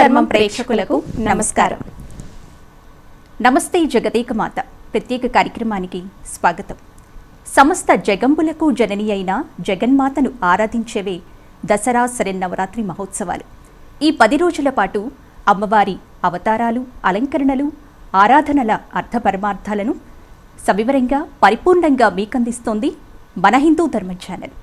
ధర్మం ప్రేక్షకులకు నమస్కారం. నమస్తే జగదేక మాత ప్రత్యేక కార్యక్రమానికి స్వాగతం. సమస్త జగంబులకు జనని అయిన జగన్మాతను ఆరాధించేవే దసరా శరన్నవరాత్రి మహోత్సవాలు. ఈ పది రోజుల పాటు అమ్మవారి అవతారాలు అలంకరణలు ఆరాధనల అర్థ పరమార్థాలను సవివరంగా పరిపూర్ణంగా మీకందిస్తోంది మన హిందూ ధర్మ ఛానల్.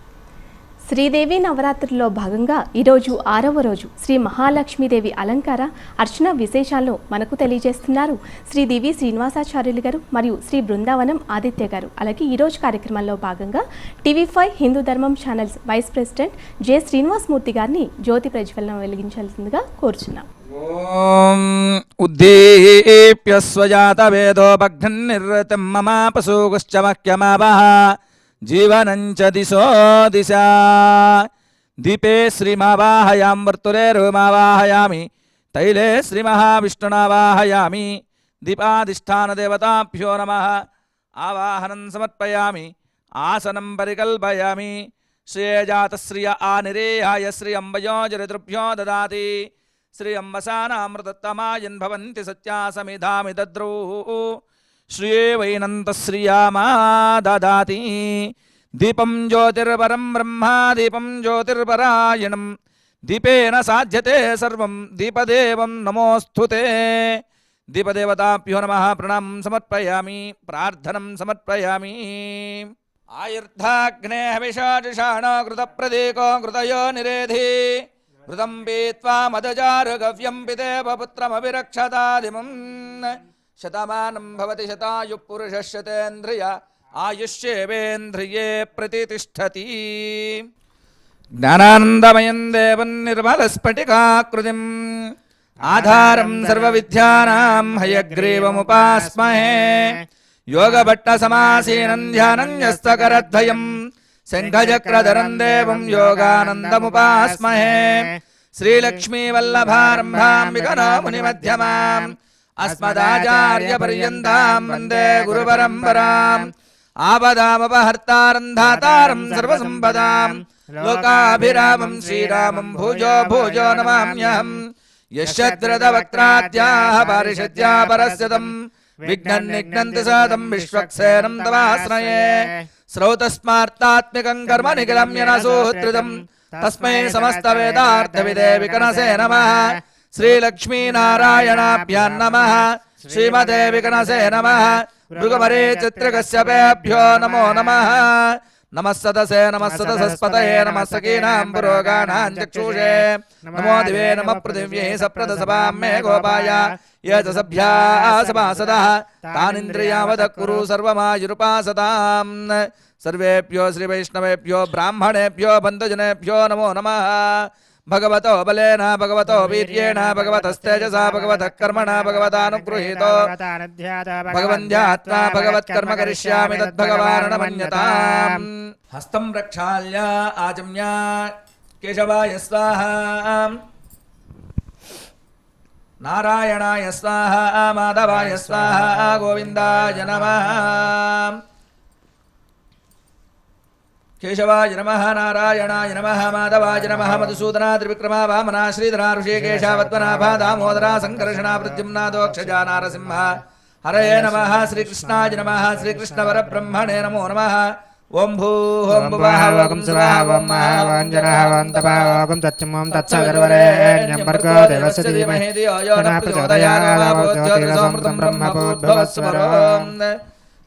శ్రీదేవి నవరాత్రుల్లో భాగంగా ఈరోజు ఆరవ రోజు శ్రీ మహాలక్ష్మీదేవి అలంకార అర్చన విశేషాల్లో మనకు తెలియజేస్తున్నారు శ్రీదేవి శ్రీనివాసాచార్యులు గారు మరియు శ్రీ బృందావనం ఆదిత్య గారు. అలాగే ఈరోజు కార్యక్రమంలో భాగంగా TV five Hindu Dharmam channels vice president J Srinivasamurthy గారిని జ్యోతి ప్రజ్వలనం వెలిగించాల్సిందిగా కోరుచున్నాం. ఓం ఉద్దీప్య స్వజాత వేదోపఘ్ననిర్తం మమాపసూగుశ్చ మఖ్యమావహ జీవనంచ దిశో దిశ దీపే శ్రీమావాహయాం రోమావాహయామి తైలే శ్రీ మహావిష్ణునావాహయామి దీపాధిష్టాన దేవతాభ్యో నమ ఆవాహనం సమర్పయామి ఆసనం పరికల్పయామి శ్రేయజాత్రియ ఆ నిరేహాయ శ్రీ అంబయో శ్రేయజాతశ్రియ దాతి శ్రీ దదాతి సత్యా సమిధామి దద్రూ శ్రియే వైనంతశ్రియామా దాదాతి దీపం జ్యోతిర్పరం బ్రహ్మ దీపం జ్యోతిర్పరాయణం. దీపేన సాధ్యతే సర్వం దీపదేవం నమోస్తుతే దీపదేవతాభ్యో నమ ప్రణం సమర్పయామి ప్రార్థనం సమర్పయామి. ఆయుర్ధాగ్నే హవిషాజుషాణో కృతప్రదీకో కృతయో నిరేధి. కృతం పీత్వా మదజారు గవ్యం పిదేవ శతమానం భవతి శతాయు పురుష శతేంద్రియ ఆయుష్యేవేంద్రియే ప్రతిష్టతి జ్ఞానానందమయం దేవం నిర్మలస్ఫటికాకృతిం ఆధారం సర్వవిద్యానాం హయగ్రీవముపాస్మహే. యోగభట్ట సమాసీనం ధ్యానంజస్తకరద్వయం శంఖచక్రధరం దేవం యోగానందముపాస్మహే. శ్రీలక్ష్మీవల్లభారంభాం వికరాముని మధ్యమాం देवं योगानन्दमुपास्महे श्रीलक्ष्मीवल्लभारम्भां विकनमुनिमध्यमाम् अस्मदाचार्यपर्यन्तां वन्दे गुरुपरम्पराम् आपदामपहर्तारं धातारं सर्वसम्पदां लोकाभिरामं श्रीरामं भुजो भुजो नमाम्यहम् यश्चद्रदवक्त्राद्याः पारिषद्या परस्यतम् विघ्नन् निघ्नन्ति सादं विश्वक्सेनं तवाश्रये श्रौतस्मार्तात्मिकं कर्म निखिलं यनसूत्रितम् तस्मै समस्तवेदार्थविदे विकनसे नमः श्रीलक्ष्मीनारायणाभ्यां नमः श्रीमते विकनसे नमः भृगमरे चित्रकश्यपेभ्यो नमो नमः नमः सदसे नमः सदसस्पतये नमः सखीनां पुरोगाणां चक्षुषे नमो दिवे नमः पृथिव्यै सप्रदसभां मे गोपाय ये च सभ्या सभासदः तानिन्द्रियावदः कुरु सर्वमायुरुपासताम् सर्वेभ्यो श्रीवैष्णवेभ्यो ब्राह्मणेभ्यो बन्धुजनेभ्यो नमो नमः భగవతో బలేన భగవతో వీర్యేణ భగవతస్తేజస భగవత కర్మణ భగవదానుగృహీతో భగవన్ధ్యాత్మా భగవత్కర్మ కరిష్యామి తద్భగవానమన్యత హస్తం రక్షాల్య ఆజమ్య కేశవాయ స్వాహ నారాయణాయ స్వాహ మాధవాయ స్వాహ గోవిందాయ నమః కేశవాయ నమ నారాయణాయ నమ మాధవాయ నమ మధుసూదనా త్రివిక్రమ వామనా శ్రీధరా ఋషికేశ పద్మనాభ దామోదరా సంకర్షణ ప్రద్యుమ్నా దోక్షజా నారసింహ। హరే నమ శ్రీకృష్ణాయ నమ శ్రీకృష్ణవరబ్రహ్మణే నమో నమ। ఓం భూ ఓం భువాహం సురాహం మహావాంజనాహం ధియో యో న ప్రచోదయాత్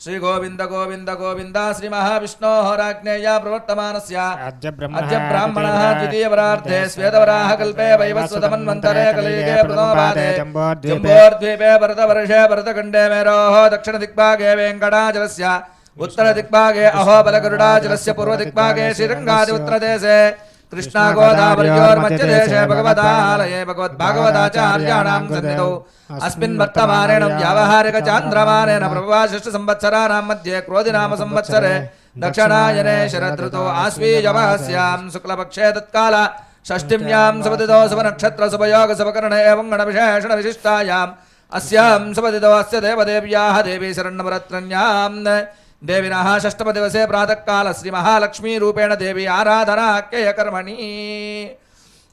శ్రీ గోవింద గోవింద గోవింద శ్రీ మహావిష్ణో రాజ్ఞేయ ప్రవర్తమానస్య అద్య బ్రాహ్మణ ద్వితీయ వరార్థే శ్వేతవరాహ కల్పే వైవస్వతమన్వంతరే కలిగే ప్రథమపాదే జంబోర్ద్వీపే భరత వర్షే భరతఖండే మేరోః దక్షిణ దిక్పాగే వెంకటాచలస్య ఉత్తర దిక్పాగే అహోబలగరుడాచలస్య పూర్వ దిక్పాగే శ్రీరంగాది ఉత్తరదేశే कृष्णागोदावरयोर्मध्यदेशे भगवदालये भगवद्भागवताचार्याणां सन्निधौ। मध्ये दक्षिणायने शरदृतो आस्वीयवहस्यां शुक्लपक्षे तत्काल षष्टिम्यां सुपतितो शुभनक्षत्रशुभयोगशुभकर्ण एवं गणविशेषणविशिष्टायाम् अस्यां सुपतितो अस्य देवदेव्याः देवी शरणवरत्रण्यां దేవిన షష్టమదివసే ప్రాతకాల శ్రీ మహాలక్ష్మీ రూపేణ దేవి ఆరాధన అక్కయ కర్మణి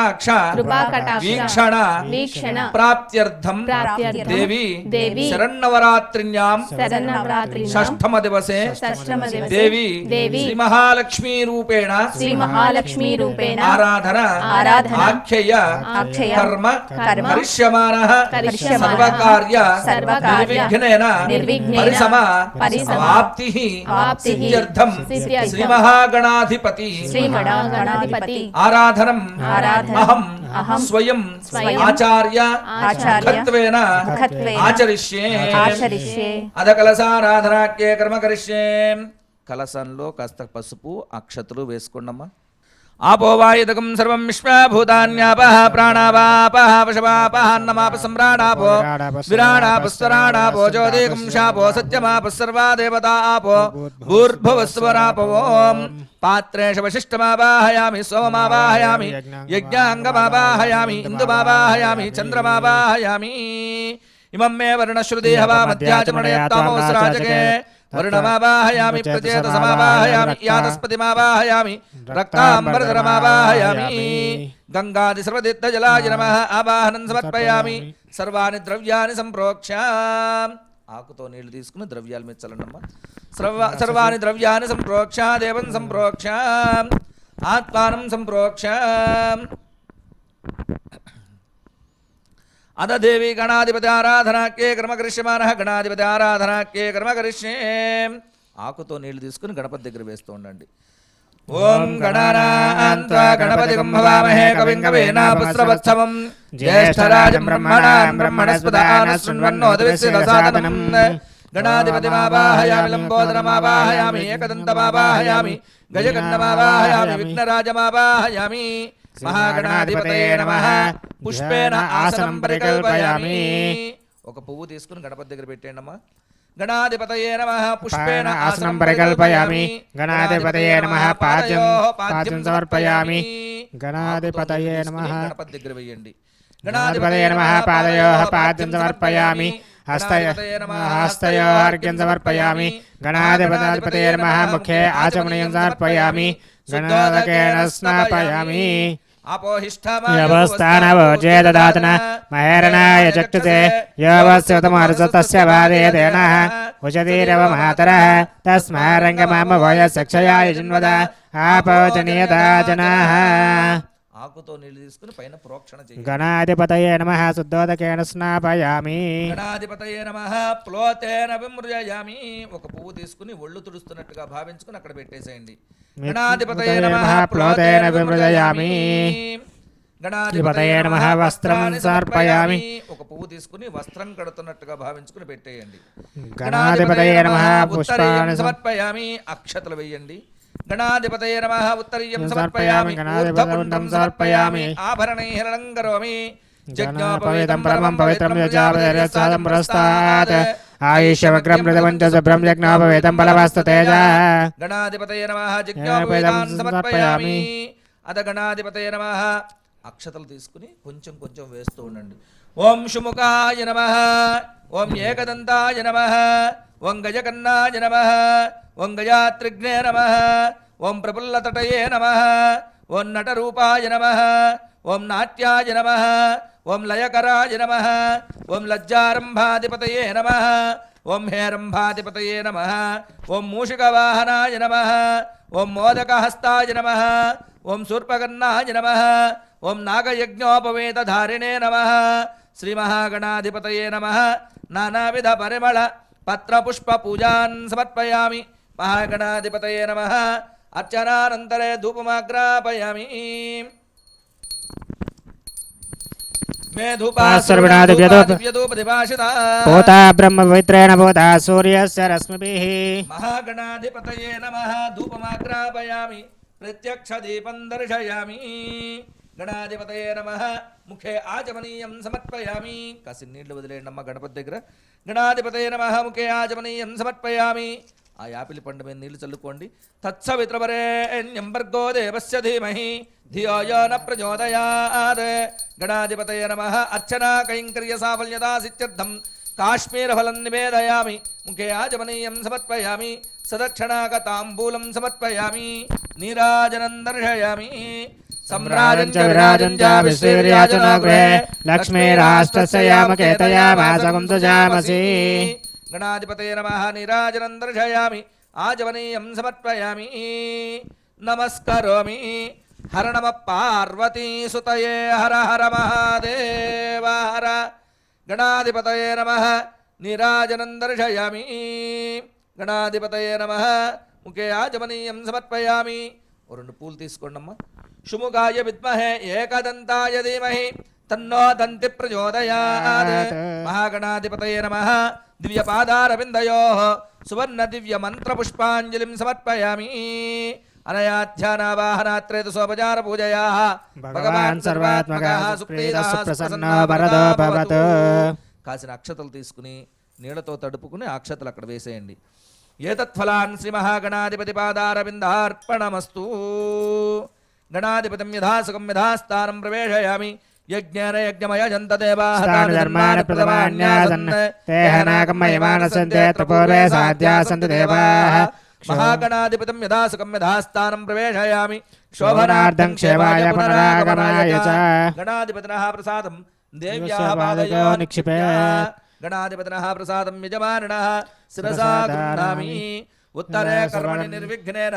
కృపాకటాక్ష కృపాకటాక్ష వీక్షణ వీక్షణ ప్రాప్త్యర్థం ప్రాప్త్యర్థం దేవి దేవి శరన్నవరాత్రిణ్యాం శరణవరాత్రి షష్ఠమ దివసే షష్ఠమ దివసే దేవి దేవి శ్రీ మహాలక్ష్మీ రూపేణ శ్రీ మహాలక్ష్మీ రూపేణ ఆరాధన ఆరాధన ఆఖ్యయ ఆఖ్యయ కర్మ కర్మ కరిష్యమానః కరిష్యమానః సర్వకార్య సర్వకార్య నిర్విఘ్నేన నిర్విఘ్నేన పరిసమ అహం స్వయం ఆచార్య ముఖత్వేన ఆచరిష్యే అద కలసారాధనాఖ్యే కర్మ కరిష్యే. కలసంలో కాస్త పసుపు అక్షతలు వేసుకోండమ్మా. ఆపోవాయుధకం సర్వం విశ్వభూతాన్యాపః ప్రాణావాపః పశవాపః అన్నమాప సమ్రాడాపో విరాడాపస్వరాడాపో జ్యోతికం శాపో సత్యమాప సర్వా దేవతా ఆపో భూర్భువస్వరాపవోం పాత్రేషు వశిష్టమావాహయామి సోమమావాహయామి యజ్ఞాంగమావాహయామి ఇందుమావాహయామి చంద్రమావాహయామి ఇమం మే వర్ణశ్రుతి హవా మధ్యాచమణయత్తామోసరాజకే వరుణమావాహయామి ప్రచేత సమావాహయామి యాతస్పతిమావాహయామి రక్తాంబరధరమావాహయామి గంగాది సర్వతీర్థ జలాయ నమ ఆవాహనం సమర్పయామి సర్వాణి ద్రవ్యాన్ని సంప్రోక్ష ఆకుతో నీళ్ళు తీసుకుని ద్రవ్యాల మీద చల్లనమ్మ. సర్వ సర్వాణి ద్రవ్యాన్ని సంప్రోక్ష దేవం సంప్రోక్ష. ఆత్మానం సంప్రోక్ష. అద దేవి గణాధిపతి ఆరాధనాక్యే కర్మ కరిష్యమాన గణాధిపతి ఆరాధనాక్యే కర్మ కరిష్యే ఆకుతో నీళ్ళు తీసుకుని గణపతి దగ్గర వేస్తూ ఉండండి. ఓం గణానాన్త్వా గణపతి భవామహే కవిం కవీనాపుస్రవత్సవం జ్యేష్ఠరాజం బ్రహ్మణాం బ్రహ్మణస్పదాన శృణ్వన్నోదవిశ్వసాదనం గణాధిపతిమావాహయామి లంబోదరమావాహయామి ఏకదంతమావాహయామి గజగన్నమావాహయామి విఘ్నరాజమావాహయామి మహాగణాధిపతయే నమః. పుష్పేన ఆసనం పరికల్పయామి. ఒక పువ్వు తీసుకుని గణపతి దగ్గర పెట్టేయండి అమ్మా గణాధిపతయే నమః. పుష్పేన ఆసనం పరికల్పయామి. గణాధిపతయే నమః. పాద్యం పాద్యం సమర్పయామి. గణాధిపతయే నమః. గణపతి దగ్గర వేయండి. గణాధిపతయే నమః. పాదయోః పాద్యం సమర్పయామి. हस्तय हस्तयो अर्घ्यं नमः मुखे आचमनीयं समर्पयामि गणाधकेन स्नापयामि यवस्थानभोजे ददातन महेरणाय चक्षुते योऽवस्यतमरुसतस्य वादयते नः मातरः जिन्वद आपोचनीयता जनाः ఆకుతో నీళ్ళు తీసుకుని పైన ప్రోక్షణ చేయండి. గణాధిపతయే నమః శుద్ధోదకేన స్నాపయామి. గణాధిపతయే నమః ప్లోతేన విమృజయామి. ఒక పువ్వు తీసుకుని ఒళ్ళు తుడుస్తున్నట్టుగా భావించుకుని అక్కడ పెట్టేసేయండి. గణాధిపతయే నమః ప్లోతేన విమృజయామి. గణాధిపతయే నమః వస్త్రం సమర్పయామి. ఒక పువ్వు తీసుకుని వస్త్రం కడుతున్నట్టుగా భావించుకుని పెట్టేయండి. గణాధిపతయే నమః పుష్పాన్ని సమ- సమర్పయామి. అక్షతలు వేయండి. గణాధిపతయే నమః. ఉత్తరీయం సమర్పయామి, ఊర్ధ్వపుండ్రం సమర్పయామి. ఆభరణైః కరోమి. జజ్ఞోపవేదం పరమం పవిత్రం యజాపదేరసాదం పురస్తాత్ ఆయుష్యవగ్రం మృతమంచ శుభ్రం యజ్ఞోపవేదం బలవస్తు తేజ. గణాధిపతయ నమ. జిజ్ఞాపేదాన్ సమర్పయామి. అద గణాధిపతయ నమ. అక్షతలు తీసుకుని కొంచెం కొంచెం వేస్తూ ఉండండి. ఓం శుముఖాయ నమ. ఓం ఏకదంతాయ నమ. ఓం గజకన్నాయ నమ ఓం గజాత్రిఘ్నే నమ ఓం ప్రఫుల్లతటయే నమ ఓం నటరూపాయ నమ ఓం నాట్యాయ నమ ఓం లయకరాయ నమ ఓం లజ్జారంభాధిపతయే నమ ఓం హేరంభాధిపతయే నమ ఓం మూషికవాహనాయ నమ ఓం మోదకహస్తాయ నమ ఓం శూర్పకర్ణాయ నమ ఓం నాగయజ్ఞోపవేతధారిణే నమ శ్రీమహాగణాధిపతయే నమ. నానావిధ పరిమళ పత్రపుష్ప పూజాన్ సమర్పయామి మహాగణాధిపతయే నమ అర్చనానంతరే ధూపమాగ్రాపయామి భూతా బ్రహ్మ పవిత్రేణ భూతా సూర్యస్య రశ్మిభిः. మహాగణాధిపతయే నమ. ధూపమాగ్రాపయామి. ప్రత్యక్ష దీపం దర్శయామి. గణాధిపతయే నమ. ముఖే ఆచమనీయం సమర్పయామి. కాసి నీళ్ళు వదిలేయండమ్మ గణపతి దగ్గర. గణాధిపతయే నమ ముఖే ఆచమనీయం సమర్పయామి. ఆ యాపిలి పండు మీద నీళ్ళు చల్లుకోండి. తత్సవిత్రవరేణ్యం భర్గో దేవస్య ధీమహి. ధియో న ప్రచోదయాత్. గణాధిపతయ నమ అర్చనా కైంకర్య సాఫల్యదా సిత్యర్థం కాశ్మీరఫలం నివేదయామి. ముఖే ఆచమనీయం సమర్పయామి. సదక్షణాగతాంబూలం సమర్పయామి. నీరాజనం దర్శయామి सम्राजं च विराजं च विश्रीर्याचनो गृहे लक्ष्मीराष्ट्रस्य यामकेतयामासकं सुजामसि గణాధిపతయ నమ నీరాజనం దర్శయామి ఆజవనీయం సమర్పయామి నమస్కరోమి హర నమ పార్వతీ సుతయే హర హర మహాదేవ హర గణాధిపతయే నమ నీరాజనం దర్శయామి గణాధిపతయే నమ ముఖే ఆజమనీయం సమర్పయామి ఓ రెండు పూలు తీసుకోండి శుముగాయ విద్మహే ఏకదంతాయ ధీమహి తన్నో దంతి ప్రచోదయాత్ మహాగణాధిపతయే నమ దివ్యపాదారవిందయో సువర్ణ దివ్య మంత్ర పుష్పాంజలిం సమర్పయామి అనయాధ్యానావాహనాత్రేత సోపచార పూజయా భగవాన్ సర్వాత్మకः సుప్రీతः సుప్రసన్నో వరదో భవతు కాసిన అక్షతలు తీసుకుని నీళ్ళతో తడుపుకుని అక్షతలు అక్కడ వేసేయండి. ఏతత్ఫలాన్ శ్రీ మహాగణాధిపతి పాదారవిందార్పణమస్తు. गणाधिपतिम यथा सुखम यथा स्थानम प्रवेशयामि। यज्ञमय ते हनाकं तपोरे देवाः यथा यथा प्रवेशयामि। शोभनार्थं क्षेमाय पुनरागमाय च। गणाधिपतिनः प्रसादं देव्याः पादयो निक्षिपे गणाधिपतिनः प्रसादं गृह्णामि उत्तरे कर्मणि निर्विघ्नेन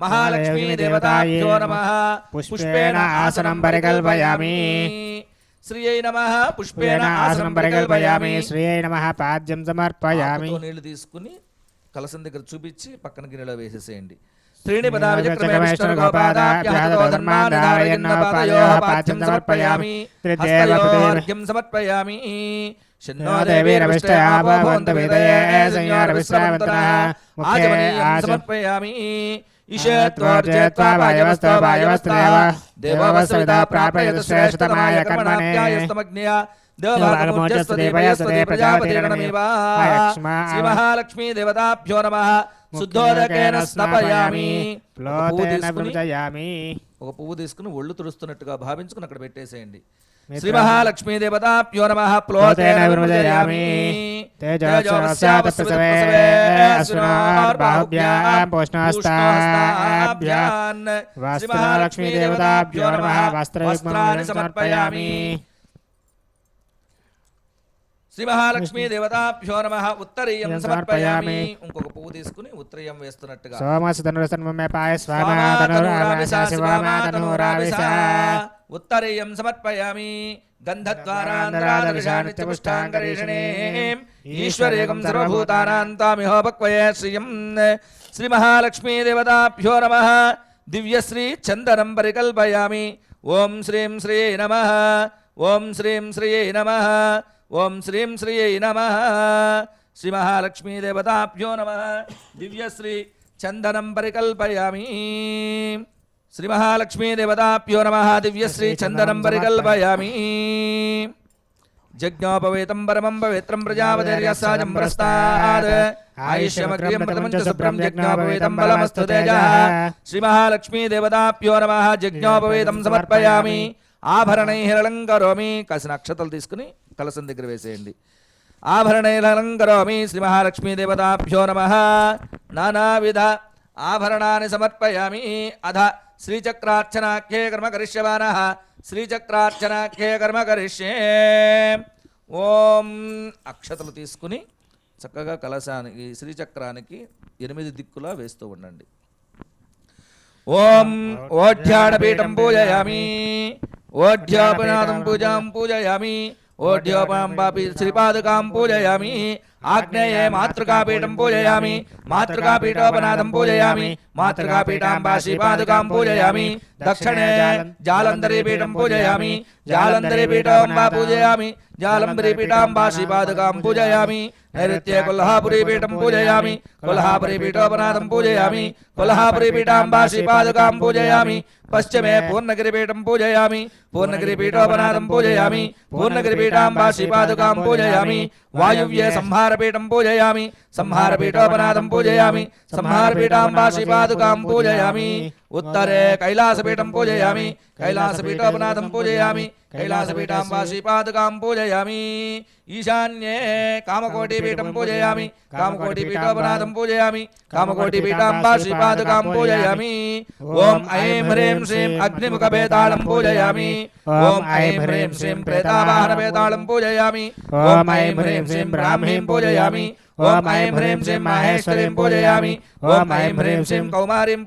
మహాలక్ష్మీ దేవతాభ్యో నమ. పుష్పేణ ఆసనం పరికల్పయామి. శ్రీయై నమ. పుష్పేణ ఆసనం పరికల్పయామి. శ్రీయై నమః. పాద్యం సమర్పయామి. నీళ్ళు తీసుకుని కలసం దగ్గర చూపించి పక్కన గిన్నెలో వేసేసేయండి. సమర్పయామి. శన్నో దేవీ విదయే ముఖే దేవోవస్వితా ప్రాపయతు మహాలక్ష్మీ దేవతాభ్యో నమ శుద్ధోదకేన స్నపయామి ఒక పువ్వు తీసుకుని ఒళ్ళు తుడుస్తున్నట్టుగా భావించుకుని అక్కడ పెట్టేసేయండి। మిత్రం. శ్రీ మహాలక్ష్మీ దేవతాభ్యో నమ ప్లోతేన ప్లోతేన విభజయామి తేజోస్యాత ప్రసవే అశ్వినోర్బాహుభ్యాం పోష్ణోస్తాభ్యాం వస్త్రలక్ష్మీ దేవతాభ్యో నమః వస్త్రయుగ్మం సమర్పయామి శ్రీ మహాలక్ష్మీ దేవతాభ్యో నమ ఉత్తరీయం ఇయం సమర్పయామి సమర్పయామి. ఇంకొక పువ్వు తీసుకుని ఉత్తరీయం వేస్తున్నట్టుగా। సోమసుధనురసన్మే పాయ స్వామాతనురావిశ శివామాతనురావిశ ఉత్తరీయం సమర్పయామి గంధద్వారాంతరాదర్శానిత్యపుష్టాంగరీషణే ఈశ్వరేకం సర్వభూతానాం తామిహోపక్వయే శ్రియం శ్రీ మహాలక్ష్మీ దేవతాభ్యో నమ. దివ్యశ్రీ చందనం పరికల్పయామి. ఓం శ్రీం శ్రీయై నమ. ఓం శ్రీం శ్రీయై నమ. ఓం శ్రీం శ్రీయై నమ. శ్రీ మహాలక్ష్మీ దేవతాభ్యో నమ. దివ్యశ్రీ చందనం పరికల్పయామి. శ్రీ మహాలక్ష్మీ దేవతాభ్యో నమ. దివ్యశ్రీ చందనం పరికల్పయామి. జజ్ఞోపవేతం పరమం పవిత్రం ప్రజాపతిర్యసాజం ప్రస్తాద్ ఆయుష్యమగ్రియం ప్రథమం చ శుభ్రం జజ్ఞోపవేతం బలమస్తు తేజః. శ్రీ మహాలక్ష్మీ దేవతాభ్యో నమ. జజ్ఞోపవేతం సమర్పయామి. ఆభరణైరలంకరోమి కాసిన అక్షతలు తీసుకుని కలసం దగ్గర వేసేయండి. ఆభరణైరలంకరోమి శ్రీ మహాలక్ష్మీ దేవతాభ్యో నమ. నానావిధ ఆభరణాన్ని సమర్పయామి. అధ శ్రీచక్రార్చనాఖ్యే కర్మ కరిష్యమాన శ్రీచక్రార్చనాఖ్యే కర్మ కరిష్యే ఓం అక్షతలు తీసుకుని చక్కగా కలశానికి శ్రీచక్రానికి ఎనిమిది దిక్కులా వేస్తూ ఉండండి. ఓం ఓఢ్యాడపీఠం పూజయామి ఓఢ్యాపనాథం పూజాం పూజయామి ఓఢ్యోపాంబాపి శ్రీపాదుకాం పూజయామి ఆగ్నేయే మాతృకాపీఠం పూజయామి మాతృకాపీఠోపనాథం పూజయామి మాతృకాపీఠాంబా శ్రీపాదుకాం పూజయామి దక్షిణే జాలంధరీ పీఠం పూజయామి జాలంధరీ పీఠోంబా పూజయామి జాలంబరీ పీఠాంబా శ్రీపాదుకాం పూజయామి నైరుత్యే కొల్హాపురీ పీఠం పూజయామి కొల్హాపురీ పీఠోపనాథం పూజయామి కొల్హాపురీ పీఠాంబా శ్రీపాదుకాం పూజయామి పశ్చిమే పూర్ణగిరిపీఠం పూజయామి పూర్ణగిరిపీఠోపనాథం పూజయామి పూర్ణగిరిపీఠాంబా శ్రీపాదుకాం పూజయామి వాయువ్యే సంహారపీఠం పూజయామి సంహారపీఠోపనాథం పూజయామి సంహారపీఠాంబా శ్రీపాదుకాం పూజయామి ఉత్తరే కైలాసపీఠం పూజయామి కైలాసపీఠోపనాథం పూజయామి కైలాసపీఠాంబా శ్రీపాదుకాం పూజయామి ఈశాన్యే కామకోటిపీఠం పూజయామి కామకోటిపీఠోపనాథం పూజయామి కామకోటిపీఠాంబా శ్రీపాదుకాం పూజయామి ఓం ఐం హ్రీం శ్రీం అగ్నిముఖ భేతాళం పూజయామి ఓం ఐం హ్రీం శ్రీం ప్రేతావాహన భేతాళం పూజయామి ఓం ఐం హ్రీం శ్రీం బ్రాహ్మీం పూజయామి ఓం ఐం హ్రీం శ్రీం మహేశ్వరీం పూజయామి ఓం ఐం హ్రీం శ్రీం కౌమారీం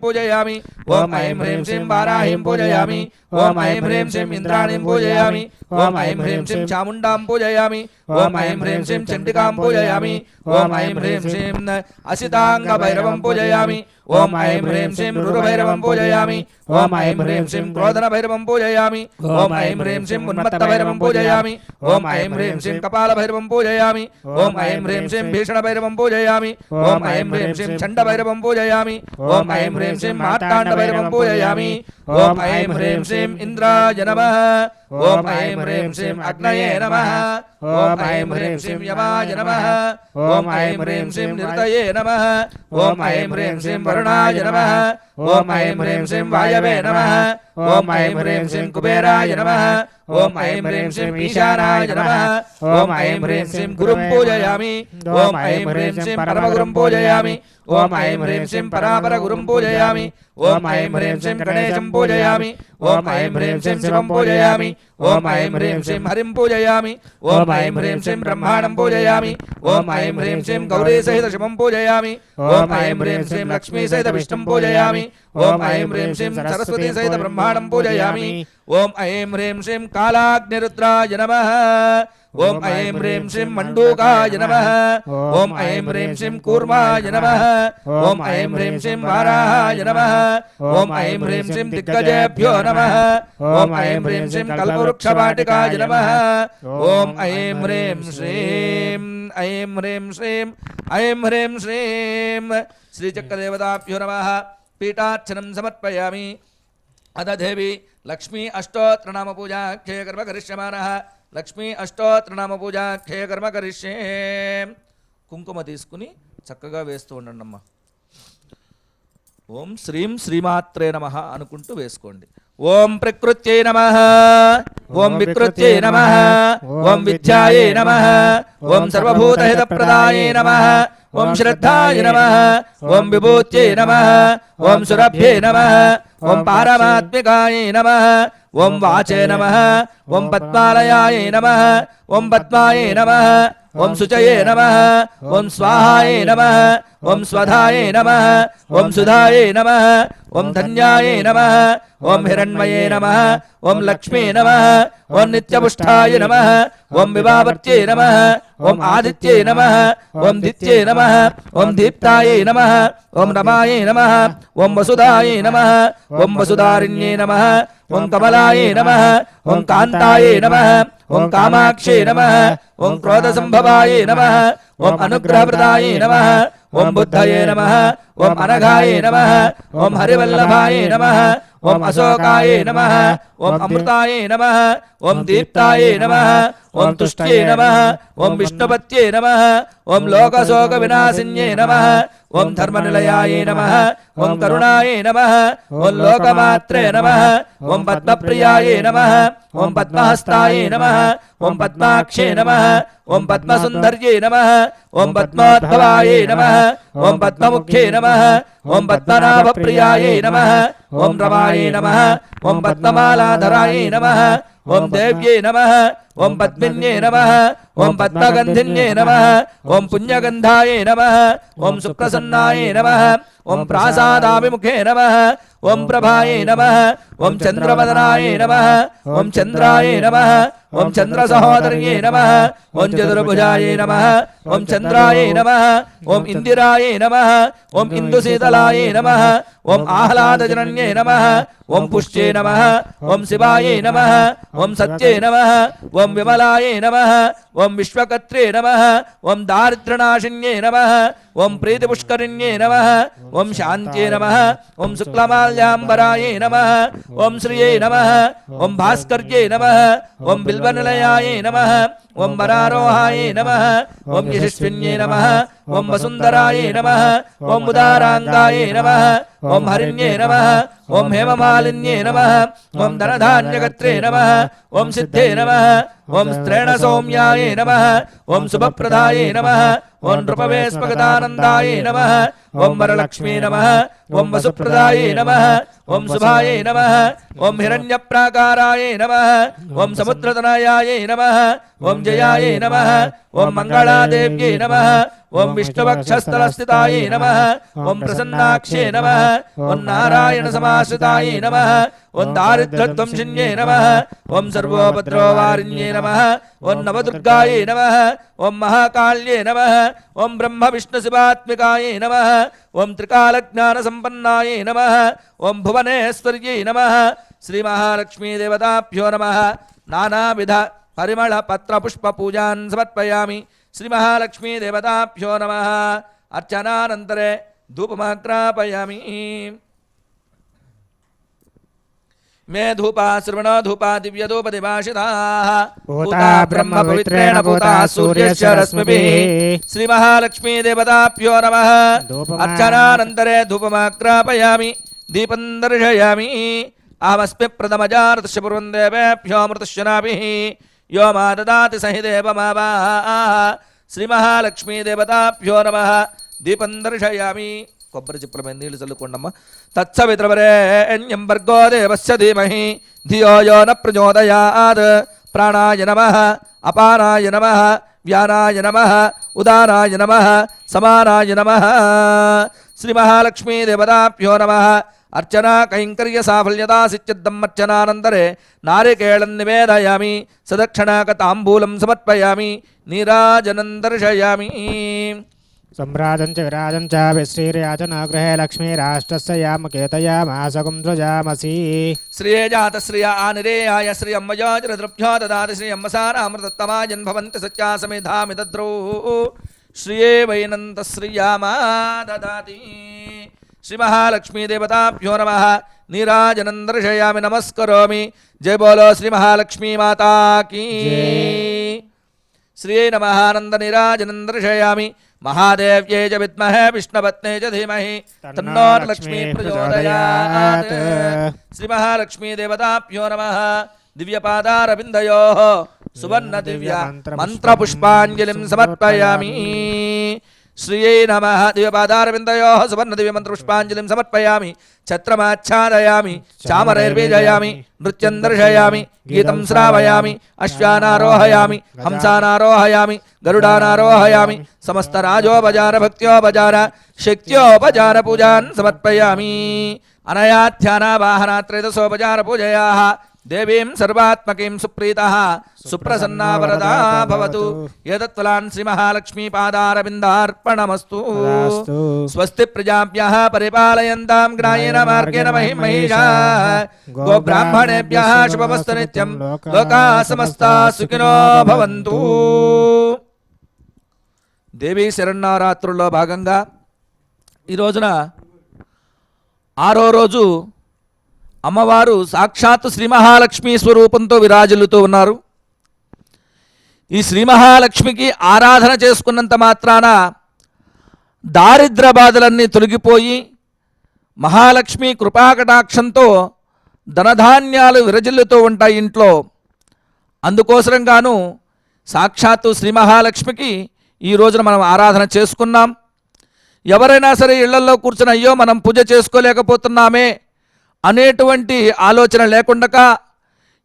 పూజయామి ఓం ఐం హ్రీం శ్రీం వైష్ణవీం పూజయామి ఓం ఐం హ్రీం శ్రీం వారాహిం పూజయామి. ఓం ఐం హ్రీం శ్రీం ఇంద్రాణీం పూజయామి. ఓం ఐం హ్రీం శ్రీం చాముండాం పూజయామి. ఓం ఐం హ్రీం శ్రీం చండికాం పూజయామి ఓం ఐం హ్రీం శ్రీం అసితాంగ భైరవం పూజయామి ఓం ఐం హ్రీం శ్రీం రురుభైరవం పూజయామి ఓం ఐం హ్రీం శ్రీం క్రోధన భైరవం పూజయామి ఓం ఐం హ్రీం శ్రీం ఉన్మత్త భైరవం పూజయామి ఓం ఐం హ్రీం శ్రీం కపాల భైరవం పూజయామి ఓం ఐం హ్రీం శ్రీం భీషణ భైరవం పూజయామి ఓం ఐం హ్రీం శ్రీం చండ భైరవం పూజయామి ఓం ఐం హ్రీం శ్రీం మార్తాండ భైరవం పూజయామి ఓం ఐం హ్రీం శ్రీం ఇంద్రాయ నమః ఓం ఐం హ్రీం శ్రీం అగ్నయే నమః. ఓం ఐం హ్రీం శ్రీం యమాయ నమః. ఓం ఐం హ్రీం శ్రీం నిరుతయే నమః. ఓం ఐం హ్రీం శ్రీం వరుణాయ నమః. ఓం ఐం హ్రీం శ్రీం వాయవే నమః. ఓం ఐం హ్రీం శ్రీం కుబేరాయ నమః ఓం ఐం హ్రీం శ్రీం ఈశానాయ నమః ఓం ఐం హ్రీం శ్రీం గురుం పూజయామి ఓం ఐం హ్రీం శ్రీం పరమగురుం పూజయామి ఓం ఐం హ్రీం శ్రీం పరాపర గురుం పూజయామి ఓం ఐం హ్రీం శ్రీం గణేశం పూజయామి ఓం ఐం హ్రీం శ్రీం శివం పూజయామి ఓం ఐం హ్రీం శ్రీం హరిం పూజయామి. ఓం ఐం హ్రీం శ్రీం బ్రహ్మాణం పూజయామి. ఓం ఐం హ్రీం శ్రీం గౌరీ సహిత శివం పూజయామి. ఓం ఐం హ్రీం శ్రీం లక్ష్మీ సహిత విష్ణుం పూజయామి. ఓం ఐం హ్రీం శ్రీం సరస్వతి సహిత బ్రహ్మాణం పూజయామి. ఓం ఐం హ్రీం శ్రీం కాలాగ్నిరుద్రాయ నమః. ఓం ఐం హ్రీం శ్రీం మండూకాయ నమః ఓం ఐం హ్రీం శ్రీం కూర్మాయ నమః ఓం ఐం హ్రీం శ్రీం వారాహాయ నమః ఓం ఐం హ్రీం శ్రీం దిగ్గజేభ్యో నమః ఓం ఐం హ్రీం శ్రీం కల్పవృక్షవాటికాయ నమః ఓం ఐం హ్రీం శ్రీం ఐం హ్రీం శ్రీం ఐం హ్రీం శ్రీం శ్రీచక్రదేవతాభ్యో నమః పీఠార్చనం సమర్పయామి అద దేవి లక్ష్మీ అష్టోత్రనామ పూజా క్షయకర్మ కరిష్యమానः లక్ష్మీ అష్టోత్రనామ పూజా క్షయకర్మ కరిష్యే. కుంకుమ తీసుకుని చక్కగా వేస్తూ ఉండండి అమ్మా ఓం శ్రీం శ్రీమాత్రే నమ అనుకుంటూ వేసుకోండి. ఓం ప్రకృత్యై నమ. ఓం వికృత్యై నమ. ఓం విద్యాయే నమ. ఓం సర్వభూతహిత ప్రదాయే నమ. ఓం శ్రద్ధాయ నమ ఓం విభూత్యై నమ ఓం సురభ్యై నమ ఓం పారమాత్మికాయ నమ ఓం వాచే నమ ఓం పద్మాలయాయ నమ ఓం పద్మాయ నమ ఓం శుచయే నమ ఓం స్వాహాయ నమ ఓం స్వధాయే నమ ఓం సుధాయే నమ ఓం ధన్యాయే నమ ఓం హిరణ్మయే నమ ఓం లక్ష్మీ నమ ఓం నిత్యపుష్టాయ నమ ఓం వివావర్త్యై నమ ఓం ఆదిత్యే నమ ఓం దిత్యే నమ ఓం దీప్తాయే నమ ఓం రమాయే నమ ఓం వసుధాయే నమ ఓం వసుధారిణ్యే నమ ఓం కమలాయే నమ ఓం కాంతాయే నమ ఓం కామాక్షే నమ ఓం క్రోధ సంభవాయ నమ ఓం అనుగ్రహప్రదాయే నమ ఓం బుద్ధయే నమ ఓం అనఘాయ నమ ఓం హరివల్లభాయ నమ ఓం అశోకాయ నమ ఓం అమృతాయ నమ ఓం దీప్తాయ నమ ఓం తుష్ట్యే నమ ఓం విష్ణుపత్యే నమ ఓం లోకశోక వినాశిన్యే నమ ఓం ధర్మనిలయాయ నమ ఓం కరుణాయ నమ ఓం లోకమాత్రే నమ ఓం పద్మప్రియాయ నమ ఓం పద్మహస్తాయ నమ ఓం పద్మాక్షే నమ ఓం పద్మసుందర్యే నమ ఓం పద్మోద్భవాయ నమ ఓం పద్మముఖ్యే నమ ఓం పద్మనాభప్రియాయ నమ ఓం రమాయ నమ ఓం పద్మమాలాధరాయ నమ ఓం దేవ్యే నమ ఓం పద్మిన్యే నమ ఓం పద్మగంధిన్యే నమ ఓం పుణ్యగంధాయ నమ ఓం సుప్రసన్నాయ నమ ఓం ప్రాసాదాభిముఖే నమ ఓం ప్రభాయే నమ ఓం చంద్రవదనాయ నమ ఓం చంద్రాయ నమ ఓం చంద్ర సహోదర్యే నమ ఓం చతుర్భుజాయ నమ ఓం చంద్రాయ నమ ఓం ఇందిరాయ నమ ఓం ఇందుశీతలాయ నమ ఓం ఆహ్లాదజనన్యే నమ ఓం పుష్యే నమ ఓం శివాయ నమ ఓం సత్యే నమ ఓం విమలాయ నమ ఓం విశ్వకర్త్రే నమ ఓం దారిద్ర్యనాశిన్యే నమ ఓం ప్రీతిపుష్కరిణ్యే నమ ఓం శాంత్యే నమ ఓం శుక్లమాల్యాంబరాయ నమ ఓం శ్రియే నమ ఓం భాస్కర్యే నమ ఓం బిల్వనిలయాయ నమ ఓం వరారోహాయ నమ ఓం యశస్విన్యే నమ ఓం వసుందరాయ నమ ఓం ఉదారాంగాయ నమ ఓం హరిణ్యే నమ ఓం హేమమాలిన్యే నమ ఓం ధనధాన్యగత్రే నమ ఓం సిద్ధే నమ ఓం స్త్రేణ సౌమ్యాయ నమ ఓం శుభప్రదాయ నమ ఓం నృపవే స్మగదానందాయ నమ ఓం వరలక్ష్మీ నమ ఓం వసుప్రదాయ నమ ఓం శుభాయ నమ. ఓం హిరణ్యప్రాకారాయ నమ. ఓం సముద్రతనయాయ నమ. ఓం జయాయ నమ. ఓం మంగళాదేవ్యై నమ. ఓం విష్ణువక్షస్థలస్థితాయ నమ ఓం ప్రసన్నాక్షే నమ ఓం నారాయణ సమాశ్రితాయ నమ ఓం దారిద్ర్యధ్వంసిన్యే నమ ఓం సర్వోపద్రవారిణ్యే నమ ఓం నవదుర్గాయ నమ ఓం మహాకాళ్యే నమ ఓం బ్రహ్మ విష్ణు శివాత్మికాయ నమ ఓం త్రికాలజ్ఞాన సంపన్నాయ నమ ఓం భువనేశ్వర్యై నమ శ్రీ మహాలక్ష్మీ దేవతాభ్యో నమ నానావిధ పరిమళ పత్ర పుష్ప పూజాన్ సమర్పయామి శ్రీ మహాలక్ష్మీ దేవతాభ్యో నమ అర్చనానంతరే ధూపమాగ్రాపయామి మే ధూపా శ్రవణ ధూపా దివ్య ధూప దివాషితా భూతా బ్రహ్మ పవిత్రేణ భూతా సూర్యస్య రశ్మిభిః శ్రీ మహాలక్ష్మీ దేవతాభ్యో నమ ధూపమా- అర్చనానంతరే ధూపమాగ్రాపయామి దీపం దర్శయామి అహమస్మి ప్రథమజారతశ్చ పూర్వం దేవేభ్యో మృతశ్చనాభిः యో మా దాతి సహిదేవమావా. శ్రీ మహాలక్ష్మీ నమ. దీపం దర్శయామి. కొబ్బరి చిప్పల మీద నీళ్ళు చల్లుకోండమ్మ. తత్సవిత్రవరేణ్యం వర్గో దేవస్య ధీమహి. ధియో యో న ప్రచోదయాత్. ప్రాణాయ నమ అపానాయ నమ వ్యానాయ నమ ఉదానాయ నమ సమానాయ నమ. శ్రీ మహాలక్ష్మీ నమ. అర్చనా కైంకర్య సాఫల్యతా సిద్ధిద్దమ్మర్చనానంతరే నారికేళం నివేదయామి సదక్షిణాక తాంబూలం సమర్పయామి నీరాజనం దర్శయామి सम्राजं च विराजं च विश्रीर्याचनागृहे लक्ष्मीराष्ट्रस्य यामकेतयामासकुं ध्वजामसि శ్రియ జాత శ్రియ ఆనిరేయాయ శ్రీ అమ్మయోజరద్రభ్యో దదాతి శ్రీ అమ్మసారామృతత్తమాజన్ భవంతి సత్యా సమిధామి దద్రో శ్రియే వైనంత శ్రియామా దదాతి శ్రీ మహాలక్ష్మీ దేవతాభ్యో నమ నీరాజనం దర్శయామి నమస్కరోమి జయ బోలో శ్రీ మహాలక్ష్మీ మాతాకి శ్రీ నమానంద నిరాజనం దర్శయామి మహాదేవ్యే చ విద్మహే విష్ణుపత్నే చ ధీమహి తన్నో లక్ష్మీ ప్రచోదయాత్ శ్రీ మహాలక్ష్మీ దేవతాభ్యో నమ దివ్యపాదారవిందయో సువర్ణ దివ్య మంత్ర పుష్పాంజలిం సమర్పయామి శ్రీయై నమ దివ్యపాదారవిందయో సువర్ణ దేవీం సర్వాత్మకీం సుప్రీతః సుప్రసన్నా వరదా భవతు ఏతత్ఫలాన్ శ్రీ మహాలక్ష్మీ పాదారవిందార్పణమస్తు తదాస్తు. స్వస్తి ప్రజాభ్యः పరిపాలయంతాం గ్రాయేణ మార్గేణ మహిం మహిషా గోబ్రాహ్మణేభ్యः శుభమస్తు నిత్యం లోకా సమస్తా సుఖినో భవంతు దేవీ శరణారాత్రుల్లో భాగంగా ఈ రోజున ఆరో రోజు అమ్మవారు సాక్షాత్తు శ్రీ మహాలక్ష్మి స్వరూపంతో విరాజిల్లుతూ ఉన్నారు. ఈ శ్రీ మహాలక్ష్మికి ఆరాధన చేసుకున్నంత మాత్రాన దారిద్ర బాధలన్నీ తొలగిపోయి మహాలక్ష్మి కృపాకటాక్షంతో ధనధాన్యాలు విరజిల్లుతూ ఉంటాయి ఇంట్లో. అందుకోసరంగాను సాక్షాత్తు శ్రీ మహాలక్ష్మికి ఈ రోజున మనం ఆరాధన చేసుకున్నాం. ఎవరైనా సరే ఇళ్ళలో కూర్చుని అయ్యో మనం పూజ చేసుకోలేకపోతున్నామే అనేటువంటి ఆలోచన లేకుండా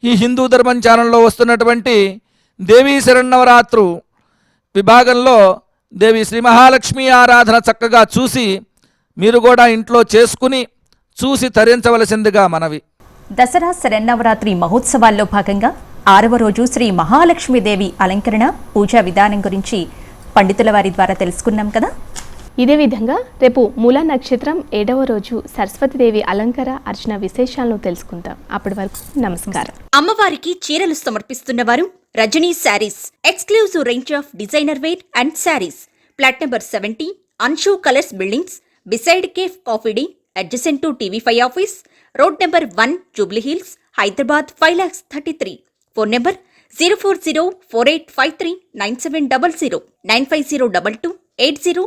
ఈ హిందూ ధర్మం ఛానల్లో వస్తున్నటువంటి దేవీ శరణవరాత్రు విభాగంలో దేవి శ్రీ మహాలక్ష్మి ఆరాధన చక్కగా చూసి మీరు కూడా ఇంట్లో చేసుకుని చూసి తరించవలసిందిగా మనవి. దసరా శరన్నవరాత్రి మహోత్సవాల్లో భాగంగా ఆరవ రోజు శ్రీ మహాలక్ష్మీదేవి అలంకరణ పూజా విధానం గురించి పండితుల వారి ద్వారా తెలుసుకున్నాం కదా? ఇదే విధంగా రేపు మూలా నక్షత్రం ఏడవ రోజు సరస్వతిదేవి అలంకార అర్చన విశేషాలను తెలుసుకుందాం. అప్పటి వరకు నమస్కారం. అమ్మవారికి చీరలు సమర్పిస్తున్న వారు Rajani sarees exclusive range of designer wear and sarees. Plot number seventy Anshu colours buildings beside Cafe Coffee Day adjacent to TV five office road number one Jubilee Hills Hyderabad five lakhs thirty three phone number zero four zero four eight five three nine seven double zero nine five zero double two eight zero